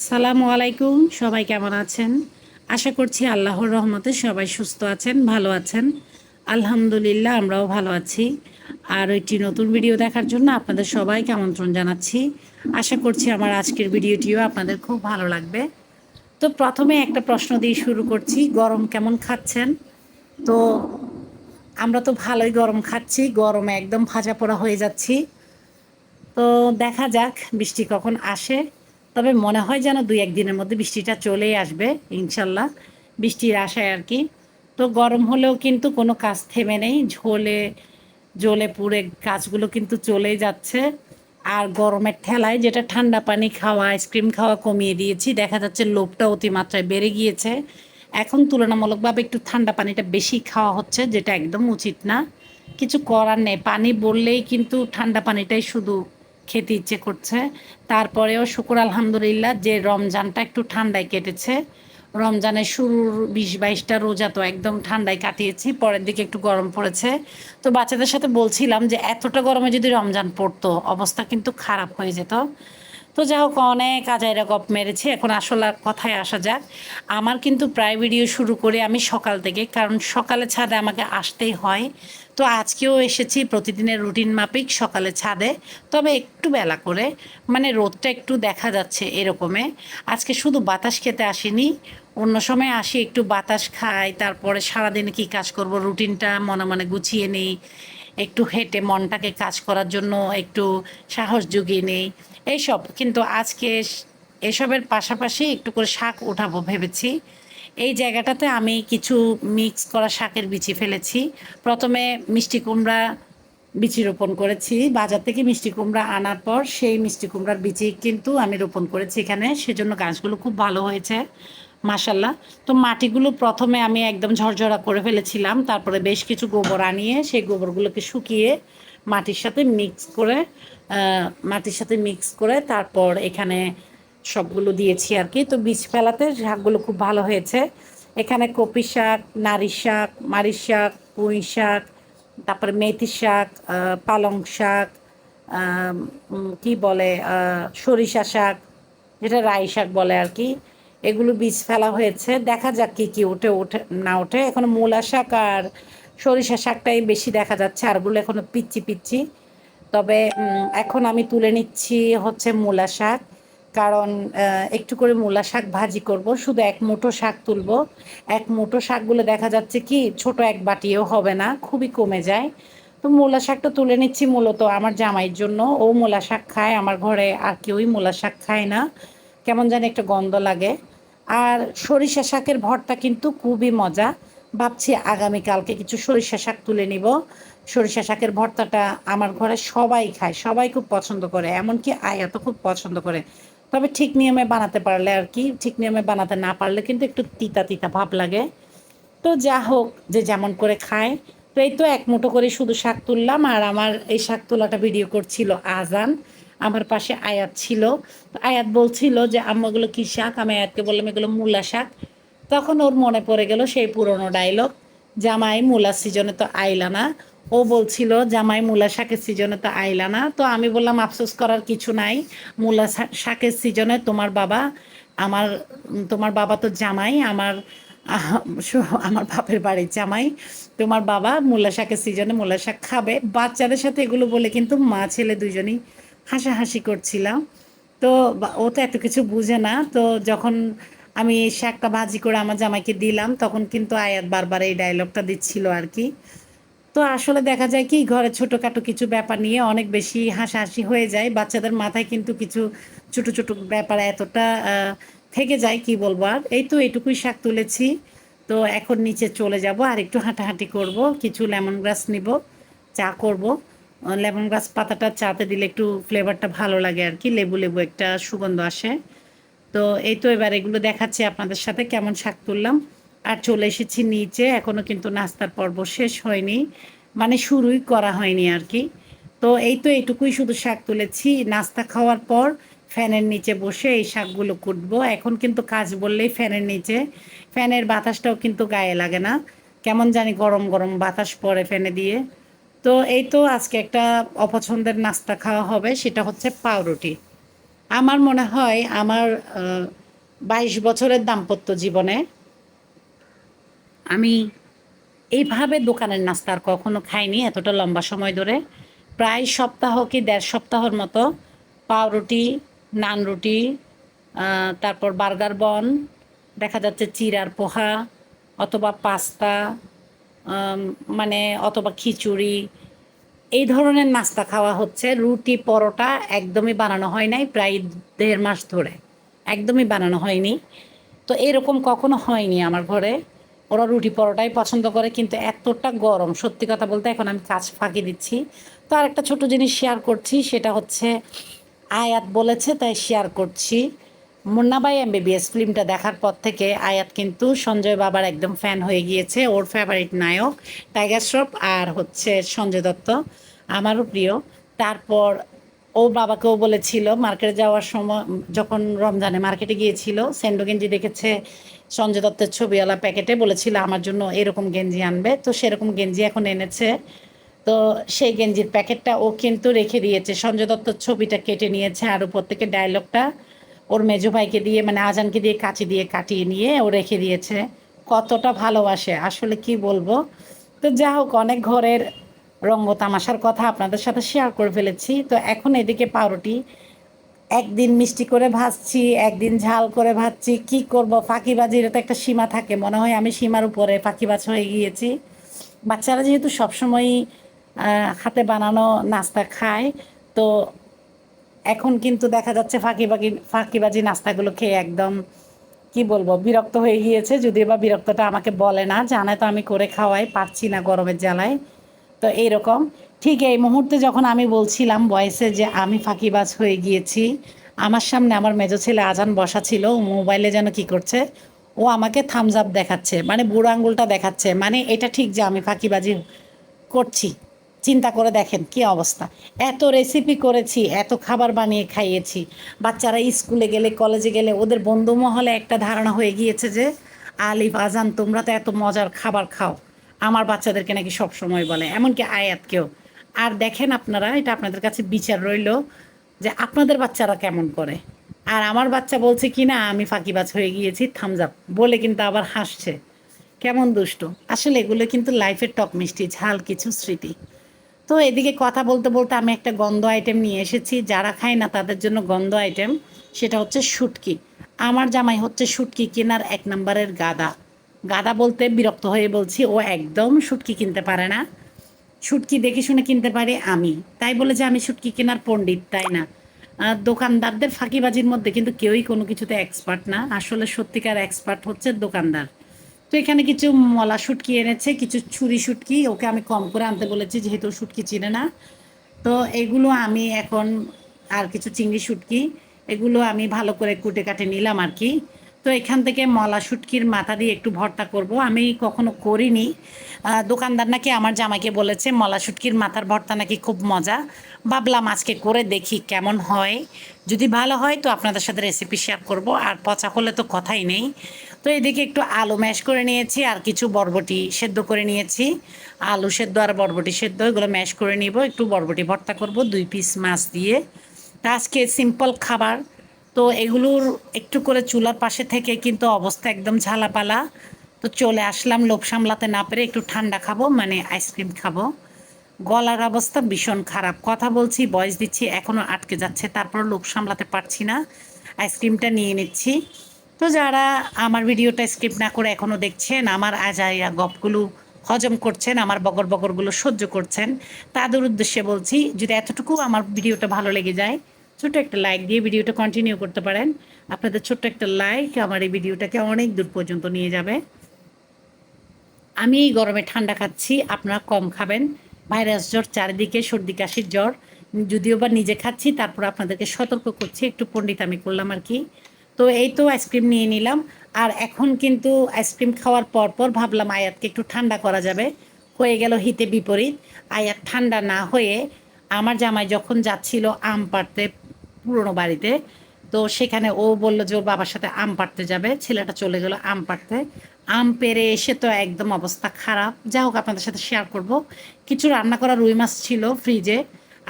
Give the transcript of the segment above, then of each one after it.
আসসালামু আলাইকুম, সবাই কেমন আছেন? আশা করছি আল্লাহর রহমতে সবাই সুস্থ আছেন, ভালো আছেন। আলহামদুলিল্লাহ, আমরাও ভালো আছি। আর একটি নতুন ভিডিও দেখার জন্য আপনাদের সবাইকে আমন্ত্রণ জানাচ্ছি। আশা করছি আমার আজকের ভিডিওটিও আপনাদের খুব ভালো লাগবে। তো প্রথমে একটা প্রশ্ন দিয়ে শুরু করছি, গরম কেমন খাচ্ছেন? তো আমরা তো ভালোই গরম খাচ্ছি, গরমে একদম ভাজা পোড়া হয়ে যাচ্ছি। তো দেখা যাক, বৃষ্টি কখন আসে। তবে মনে হয় যেন দুই একদিনের মধ্যে বৃষ্টিটা চলেই আসবে, ইনশাল্লাহ। বৃষ্টির আশায় আর কি। তো গরম হলেও কিন্তু কোনো কাজ থেমে নেই। ঝোলে, জ্বলে পুড়ে কাজগুলো কিন্তু চলেই যাচ্ছে। আর গরমের ঠেলায় যেটা ঠান্ডা পানি খাওয়া, আইসক্রিম খাওয়া কমিয়ে দিয়েছি, দেখা যাচ্ছে লোভটা অতিমাত্রায় বেড়ে গিয়েছে। এখন তুলনামূলকভাবে একটু ঠান্ডা পানিটা বেশি খাওয়া হচ্ছে, যেটা একদম উচিত না। কিছু করার নেই। পানি বললেই কিন্তু ঠান্ডা পানিটাই শুধু খেতে ইচ্ছে করছে। তারপরেও শুকুর আলহামদুলিল্লাহ যে রমজানটা একটু ঠান্ডায় কেটেছে। রমজানের শুরুর বিশ বাইশটা রোজা তো একদম ঠান্ডায় কাটিয়েছি, পরের দিকে একটু গরম পড়েছে। তো বাচ্চাদের সাথে বলছিলাম যে, এতটা গরমে যদি রমজান পড়তো, অবস্থা কিন্তু খারাপ হয়ে যেত। তো যাই হোক, অনেক আজাইরা গপ মেরেছে। এখন আসলে কথায় আসা যাক। আমার কিন্তু প্রায় ভিডিও শুরু করে আমি সকাল থেকে, কারণ সকালে ছাদে আমাকে আসতেই হয়। তো আজকেও এসেছি প্রতিদিনের রুটিন মাফিক সকালে ছাদে। তবে একটু বেলা করে মানে রোদটা একটু দেখা যাচ্ছে এরকমে। আজকে শুধু বাতাস খেতে আসিনি, অন্য সময় আসি একটু বাতাস খাই, তারপরে সারাদিনে কী কাজ করব, রুটিনটা মনে মনে গুছিয়ে নিই। একটু হেঁটে মনটাকে কাজ করার জন্য একটু সাহস জুগিয়ে নেই। এইসব। কিন্তু আজকে এসবের পাশাপাশি একটু করে শাক উঠাবো ভেবেছি। এই জায়গাটাতে আমি কিছু মিক্স করা শাকের বিচি ফেলেছি। প্রথমে মিষ্টি কুমড়া বিচি রোপণ করেছি। বাজার থেকে মিষ্টি কুমড়া আনার পর সেই মিষ্টি কুমড়ার বিচি কিন্তু আমি রোপণ করেছি এখানে। সেজন্য গাছগুলো খুব ভালো হয়েছে। মাসাল্লাহ তো মাটিগুলো প্রথমে আমি একদম ঝরঝরা করে ফেলেছিলাম। তারপরে বেশ কিছু গোবর আনিয়ে সেই গোবরগুলোকে শুকিয়ে মাটির সাথে মিক্স করে মাটির সাথে মিক্স করে তারপর এখানে সবগুলো দিয়েছি আর কি। তো বীজ ফেলাতে শাকগুলো খুব ভালো হয়েছে। এখানে কপি শাক, নারী শাক মারির শাক, পুঁই শাক, তারপরে মেথি শাক পালং শাক কি বলে সরিষা শাক, যেটা রাই শাক বলে আর কি। এগুলো বীজ ফেলা হয়েছে। দেখা যাক কি কি ওঠে ওঠে না ওঠে এখন মূলা শাক আর সরিষা শাকটাই বেশি দেখা যাচ্ছে, আর আরগুলো এখনও পিচ্ছি পিচ্ছি তবে এখন আমি তুলে নিচ্ছি হচ্ছে মূলা শাক। কারণ একটু করে মূলা শাক ভাজি করব। শুধু এক মুঠো শাক তুলব। এক মুঠো শাকগুলো দেখা যাচ্ছে কি, ছোট এক বাটিও হবে না, খুবই কমে যায়। তো মূলা শাকটা তুলে নিচ্ছি মূলত আমার জামাইয়ের জন্য। ও মূলা শাক খায়, আমার ঘরে আর কেউই মূলা শাক খায় না। কেমন জানি একটা গন্ধ লাগে। আর সরিষা শাকের ভরটা কিন্তু খুবই মজা। ভাবছি আগামীকালকে কিছু সরিষা শাক তুলে নিব। সরিষা শাকের ভর্তাটা আমার ঘরে সবাই খায়, সবাই খুব পছন্দ করে, এমনকি আয়াতও খুব পছন্দ করে। তবে ঠিক নিয়মে বানাতে পারলে আর কি, ঠিক নিয়মে বানাতে না পারলে কিন্তু একটু তিতা তিতা ভাব লাগে। তো যা হোক, যে যেমন করে খায়। তো এই তো এক মুঠো করে শুধু শাক তুললাম, আর আমার এই শাক তোলাটা ভিডিও করছিল আজান। আমার পাশে আয়াত ছিল। আয়াত বলছিল যে আম্মাগুলো কী শাক? আমি আয়াতকে বললাম, এগুলো মূলা শাক। তখন ওর মনে পড়ে গেল সেই পুরনো ডায়লগ জামাই মূলা সিজনে তো আইলা না। ও বলছিল, জামাই মূলা শাকের সিজনে তো আইলা না। তো আমি বললাম, আফসোস করার কিছু নাই। মূলা শাকের সিজনে তোমার বাবা, আমার, তোমার বাবা তো জামাই, আমার আমার বাপের বাড়ির জামাই। তোমার বাবা মূলা শাকের সিজনে মূলা শাক খাবে। বাচ্চাদের সাথে এগুলো বলে কিন্তু মা ছেলে দুজনেই হাসাহাসি করছিলাম। তো ও তো এত কিছু বুঝে না। তো যখন আমি শাকটা ভাজি করে আমার জামাইকে দিলাম, তখন কিন্তু আয়াত বারবার এই ডায়লগটা দিচ্ছিল আর কি। তো আসলে দেখা যায় কি, ঘরে ছোটোখাটো কিছু ব্যাপার নিয়ে অনেক বেশি হাসাহাসি হয়ে যায়। বাচ্চাদের মাথায় কিন্তু কিছু ছোটো ছোটো ব্যাপার এতটা থেকে যায়, কি বলব আর? এই তো এটুকুই শাক তুলেছি। তো এখন নিচে চলে যাব, আর একটু হাঁটাহাঁটি করব, কিছু লেমন গ্রাস নিব, চা করব। লেমন গাছ পাতাটা চাতে দিলে একটু ফ্লেভারটা ভালো লাগে আর কি, লেবু লেবু একটা সুগন্ধ আসে। তো এই তো এবার এগুলো দেখাচ্ছি আপনাদের সাথে কেমন শাক তুললাম। আর চলে এসেছি নিচে এখনও কিন্তু নাস্তার পর্ব শেষ হয়নি মানে শুরুই করা হয়নি আর কি। তো এই তো এইটুকুই শুধু শাক তুলেছি। নাস্তা খাওয়ার পর ফ্যানের নিচে বসে এই শাকগুলো কুটবো। এখন কিন্তু কাজ বললেই ফ্যানের নিচে, ফ্যানের বাতাসটাও কিন্তু গায়ে লাগে না। কেমন জানি গরম গরম বাতাস পড়ে ফ্যানে দিয়ে। তো এই তো আজকে একটা অপছন্দের নাস্তা খাওয়া হবে, সেটা হচ্ছে পাউরুটি। আমার মনে হয় আমার বাইশ বছরের দাম্পত্য জীবনে আমি এইভাবে দোকানের নাস্তা আর কখনো খাইনি এতটা লম্বা সময় ধরে। প্রায় সপ্তাহ কি দেড় সপ্তাহর মতো পাউরুটি, নান রুটি তারপর বার্গার বন, দেখা যাচ্ছে চিরার পোহা অথবা পাস্তা মানে অথবা খিচুড়ি, এই ধরনের নাস্তা খাওয়া হচ্ছে। রুটি, পরোটা একদমই বানানো হয় নাই প্রায় দেড় মাস ধরে। একদমই বানানো হয়নি। তো এরকম কখনো হয়নি আমার ঘরে। ওরা রুটি, পরোটাই পছন্দ করে, কিন্তু এতটা গরম। সত্যি কথা বলতে এখন আমি কাজ ফাঁকি দিচ্ছি। তো আর একটা ছোটো জিনিস শেয়ার করছি, সেটা হচ্ছে আয়াত বলেছে, তাই শেয়ার করছি। মুন্নাবাই এম এমবিবিএস ফিল্মটা দেখার পর থেকে আয়াত কিন্তু সঞ্জয় বাবার একদম ফ্যান হয়ে গিয়েছে, ওর ফেভারিট নায়ক টাইগার শ্রফ আর হচ্ছে সঞ্জয় দত্ত, আমারও প্রিয়। তারপর ও বাবাকেও বলেছিল মার্কেটে যাওয়ার সময়, যখন রমজানে মার্কেটে গিয়েছিল সেন্ডো গেঞ্জি দেখেছে সঞ্জয় দত্তের ছবিওয়ালা প্যাকেটে বলেছিল আমার জন্য এরকম গেঞ্জি আনবে। তো সেরকম গেঞ্জি এখন এনেছে। তো সেই গেঞ্জির প্যাকেটটা ও কিন্তু রেখে দিয়েছে। সঞ্জয় দত্তর ছবিটা কেটে নিয়েছে আর উপর থেকে ডায়লগটা ওর মেজো ভাইকে দিয়ে মানে আজানকে দিয়ে কাঁচি দিয়ে কাটিয়ে নিয়ে ও রেখে দিয়েছে। কতটা ভালোবাসে, আসলে কি বলব? তো যা হোক, অনেক ঘরের রঙ্গ তামাশার কথা আপনাদের সাথে শেয়ার করে ফেলেছি। তো এখন এদিকে পাউরুটি, একদিন মিষ্টি করে ভাজছি, একদিন ঝাল করে ভাজছি, কি করব? ফাঁকিবাজির তো একটা সীমা থাকে, মনে হয় আমি সীমার উপরে ফাঁকিবাজ হয়ে গিয়েছি। বাচ্চারা যেহেতু সবসময়ই হাতে বানানো নাস্তা খায়, তো এখন কিন্তু দেখা যাচ্ছে ফাঁকিবাজি ফাঁকিবাজি নাস্তাগুলো খেয়ে একদম, কি বলব, বিরক্ত হয়ে গিয়েছে, যদিও বা বিরক্তটা আমাকে বলে না, জানে তো আমি করে খাওয়াই, পারছি না গরমের জ্বালায়। তো এইরকম, ঠিক এই মুহূর্তে যখন আমি বলছিলাম বয়সে যে আমি ফাঁকিবাজ হয়ে গিয়েছি, আমার সামনে আমার মেজো ছেলে আজান বসা ছিল মোবাইলে যেন কি করছে, ও আমাকে থামস আপ দেখাচ্ছে মানে বুড়ো আঙ্গুলটা দেখাচ্ছে মানে এটা ঠিক যে আমি ফাঁকিবাজি করছি। চিন্তা করে দেখেন কি অবস্থা। এত রেসিপি করেছি, এত খাবার বানিয়ে খাইয়েছি। বাচ্চারা স্কুলে গেলে কলেজে গেলে ওদের বন্ধু মহলে একটা ধারণা হয়ে গিয়েছে যে, আলিফ, আজান, তোমরা তো এত মজার খাবার খাও। আমার বাচ্চাদেরকে নাকি সব সময় বলে, এমনকি আয়াতকেও। আর দেখেন আপনারা, এটা আপনাদের কাছে বিচার রইল যে আপনাদের বাচ্চারা কেমন করে। আর আমার বাচ্চা বলছে কি না, আমি ফাঁকিবাজ হয়ে গিয়েছি থামজাপ বলে কিন্তু আবার হাসছে। কেমন দুষ্ট। আসলে এগুলো কিন্তু লাইফের টক মিষ্টি, ঝাল কিছু স্মৃতি। তো এদিকে কথা বলতে বলতে আমি একটা গন্ধ আইটেম নিয়ে এসেছি। যারা খায় না তাদের জন্য গন্ধ আইটেম সেটা হচ্ছে শুটকি। আমার জামাই হচ্ছে শুটকি কেনার এক নম্বরের গাদা। গাদা বলতে বিরক্ত হয়ে বলছি, ও একদম শুটকি কিনতে পারে না। শুটকি দেখে শুনে কিনতে পারি আমি। তাই বলে যে আমি শুটকি কেনার পণ্ডিত, তাই না? দোকানদারদের ফাঁকিবাজির মধ্যে কিন্তু কেউই কোনো কিছুতে এক্সপার্ট না। আসলে সত্যিকার এক্সপার্ট হচ্ছে দোকানদার। তো এখানে কিছু মলা শুটকি এনেছে, কিছু ছুরি শুটকি। ওকে আমি কম করে আনতে বলেছি, যেহেতু শুটকি চিনে না। তো এগুলো আমি এখন আর কিছু চিংড়ি শুটকি, এগুলো আমি ভালো করে কুটে কাটে নিলাম আর কি। তো এখান থেকে মলা শুটকির মাথা দিয়ে একটু ভর্তা করব। আমি কখনো করিনি। দোকানদার নাকি আমার জামাইকে বলেছে, মলা শুটকির মাথার ভর্তা নাকি খুব মজা। ভাবলাম আজকে করে দেখি কেমন হয়। যদি ভালো হয় তো আপনাদের সাথে রেসিপি শেয়ার করব। আর পচা হলে তো কথাই নেই। তো এদিকে একটু আলু ম্যাশ করে নিয়েছি, আর কিছু বরবটি সেদ্ধ করে নিয়েছি। আলু সেদ্ধ আর বরবটি সেদ্ধ, এগুলো ম্যাশ করে নিব। একটু বরবটি ভর্তা করব, দুই পিস মাছ দিয়ে। তা আজকে সিম্পল খাবার। তো এগুলোর একটু করে চুলার পাশে থেকে কিন্তু অবস্থা একদম ঝালাপালা। তো চলে আসলাম, লোভ সামলাতে না পেরে একটু ঠান্ডা খাব মানে আইসক্রিম খাব। গলার অবস্থা ভীষণ খারাপ। কথা বলছি বয়স দিচ্ছি এখনও আটকে যাচ্ছে তারপর লোভ সামলাতে পারছি না। আইসক্রিমটা নিয়ে নিচ্ছি। তো যারা আমার ভিডিওটা স্কিপ না করে এখনও দেখছেন, আমার আজাইয়া গপগুলো হজম করছেন, আমার বগর বগরগুলো সহ্য করছেন, তাদের উদ্দেশ্যে বলছি, যদি এতটুকু আমার ভিডিওটা ভালো লেগে যায়, ছোট্ট একটা লাইক দিয়ে ভিডিওটা কন্টিনিউ করতে পারেন। আপনাদের ছোট্ট একটা লাইক আমার এই ভিডিওটাকে অনেক দূর পর্যন্ত নিয়ে যাবে। আমি এই গরমে ঠান্ডা খাচ্ছি, আপনারা কম খাবেন। ভাইরাস জ্বর, চারিদিকে সর্দি, কাশির জ্বর। যদিও বা নিজে খাচ্ছি, তারপর আপনাদেরকে সতর্ক করছি, একটু পণ্ডিত আমি করলাম আর কি। তো এই তো আইসক্রিম নিয়ে নিলাম। আর এখন কিন্তু আইসক্রিম খাওয়ার পর পর ভাবলাম আয়াতকে একটু ঠান্ডা করা যাবে। হয়ে গেল হিতে বিপরীত। আয়াত ঠান্ডা না হয়ে আমার জামাই যখন যাচ্ছিল আম পাড়তে পুরনো বাড়িতে, তো সেখানে ও বলল যে ওর বাবার সাথে আম পাড়তে যাবে। ছেলেটা চলে গেল আম পাড়তে। আম পেরে এসে তো একদম অবস্থা খারাপ। যা হোক আপনাদের সাথে শেয়ার করব। কিছু রান্না করা রুই মাছ ছিল ফ্রিজে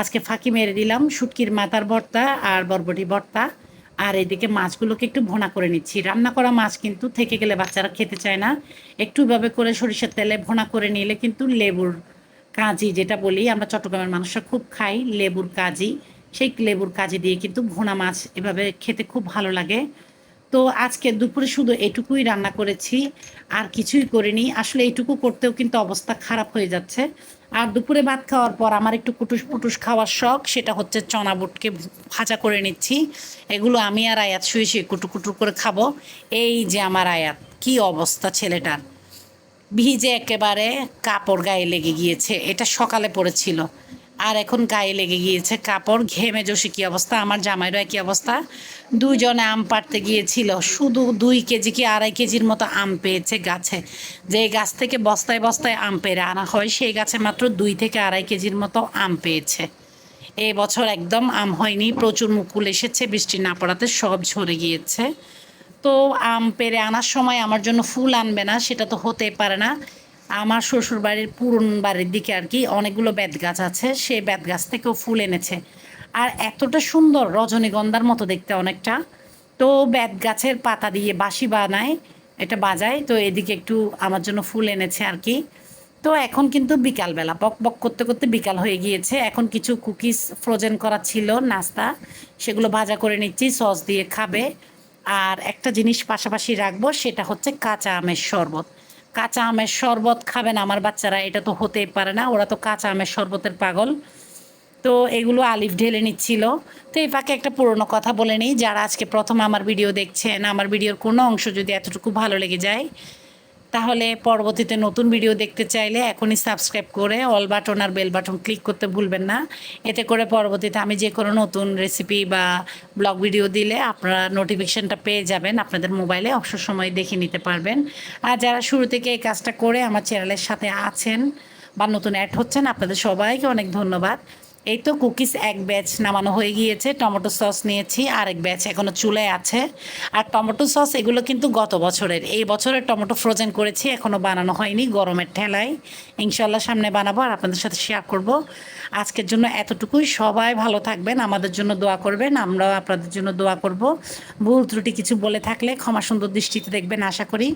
আজকে ফাঁকি মেরে দিলাম। শুটকির মাথার ভর্তা আর বরবটি ভর্তা। আর এদিকে মাছগুলোকে একটু ভোনা করে নিচ্ছি। রান্না করা মাছ কিন্তু থেকে গেলে বাচ্চারা খেতে চায় না। একটু ভাবে করে সরিষার তেলে ভোনা করে নিলে কিন্তু লেবুর কাজি যেটা বলি, আমরা চট্টগ্রামের মানুষরা খুব খাই লেবুর কাজি। সেই লেবুর কাজি দিয়ে কিন্তু ভোনা মাছ এভাবে খেতে খুব ভালো লাগে। তো আজকে দুপুরে শুধু এটুকুই রান্না করেছি, আর কিছুই করিনি। আসলে এইটুকু করতেও কিন্তু অবস্থা খারাপ হয়ে যাচ্ছে। আর দুপুরে ভাত খাওয়ার পর আমার একটু কুটুস পুটুস খাওয়ার শখ, সেটা হচ্ছে চনা বুটকে ভাজা করে নিচ্ছি। এগুলো আমি আর আয়াত শুয়ে শুয়ে কুটু কুটু করে খাব। এই যে আমার আয়াত, কি অবস্থা ছেলেটার। ভিজে একেবারে কাপড় গায়ে লেগে গিয়েছে, এটা সকালে পড়েছিল। আর এখন গায়ে লেগে গিয়েছে কাপড়, ঘেমে জসে কি অবস্থা, আমার জামাইরও একই অবস্থা। দুইজনে আম পাড়তে গিয়েছিল, শুধু দুই কেজি কি আড়াই কেজির মতো আম পেয়েছে গাছে। যে গাছ থেকে বস্তায় বস্তায় আম পেরে আনা হয়, সেই গাছে মাত্র দুই থেকে আড়াই কেজির মতো আম পেয়েছে। এই বছর একদম আম হয়নি, প্রচুর মুকুল এসেছে, বৃষ্টি না পড়াতে সব ঝরে গিয়েছে। তো আম পেরে আনার সময় আমার জন্য ফুল আনবে না, সেটা তো হতে পারে না। আমার শ্বশুর বাড়ির পুরন বাড়ির দিকে আর কি অনেকগুলো বেত গাছ আছে, সেই বেত গাছ থেকেও ফুল এনেছে। আর এতটা সুন্দর রজনীগন্ধার মতো দেখতে অনেকটা। তো বেত গাছের পাতা দিয়ে বাঁশি বানায়, এটা বাজায়, তো এদিকে একটু আমার জন্য ফুল এনেছে আর কি। তো এখন কিন্তু বিকালবেলা, বক বক করতে করতে বিকাল হয়ে গিয়েছে। এখন কিছু কুকিজ ফ্রোজেন করা ছিল, নাস্তা, সেগুলো ভাজা করে নিচ্ছি, সস দিয়ে খাবে। আর একটা জিনিস পাশাপাশি রাখব, সেটা হচ্ছে কাঁচা আমের শরবত। কাঁচা আমের শরবত খাবেন আমার বাচ্চারা, এটা তো হতেই পারে না, ওরা তো কাঁচা আমের শরবতের পাগল। তো এগুলো আলিফ ঢেলে নিচ্ছিল। তো এই ফাঁকে একটা পুরনো কথা বলে নিই, যারা আজকে প্রথম আমার ভিডিও দেখছেন, আমার ভিডিওর কোনো অংশ যদি এতটুকু ভালো লেগে যায় তাহলে পরবর্তীতে নতুন ভিডিও দেখতে চাইলে এখনই সাবস্ক্রাইব করে অল বাটন আর বেল বাটন ক্লিক করতে ভুলবেন না। এতে করে পরবর্তীতে আমি যে কোনো নতুন রেসিপি বা ব্লগ ভিডিও দিলে আপনারা নোটিফিকেশানটা পেয়ে যাবেন। আপনাদের মোবাইলে অবসর সময় দেখে নিতে পারবেন। আর যারা শুরু থেকে এই কাজটা করে আমার চ্যানেলের সাথে আছেন বা নতুন অ্যাড হচ্ছেন, আপনাদের সবাইকে অনেক ধন্যবাদ। এই তো কুকিজ এক ব্যাচ নামানো হয়ে গিয়েছে, টমেটো সস নিয়েছি, আরেক ব্যাচ এখনও চুলে আছে। আর টমেটো সস, এগুলো কিন্তু গত বছরের। এই বছরের টমেটো ফ্রোজেন করেছি এখনও বানানো হয়নি গরমের ঠেলায়। ইনশাল্লাহ সামনে বানাবো আর আপনাদের সাথে শেয়ার করব। আজকের জন্য এতটুকুই। সবাই ভালো থাকবেন, আমাদের জন্য দোয়া করবেন আমরাও আপনাদের জন্য দোয়া করব। ভুল ত্রুটি কিছু বলে থাকলে ক্ষমা সুন্দর দৃষ্টিতে দেখবেন, আশা করি।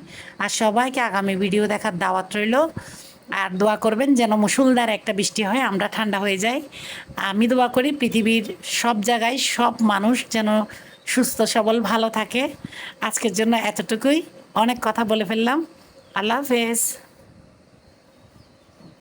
আর সবাইকে আগামী ভিডিও দেখার দাওয়াত রইল। আর দোয়া করবেন যেন মুসুলদার একটা বৃষ্টি হয়, আমরা ঠান্ডা হয়ে যাই। আমি দোয়া করি পৃথিবীর সব জায়গায় সব মানুষ যেন সুস্থ, সবল, ভালো থাকে। আজকের জন্য এতটুকুই। অনেক কথা বলে ফেললাম। আল্লাহ হাফেজ।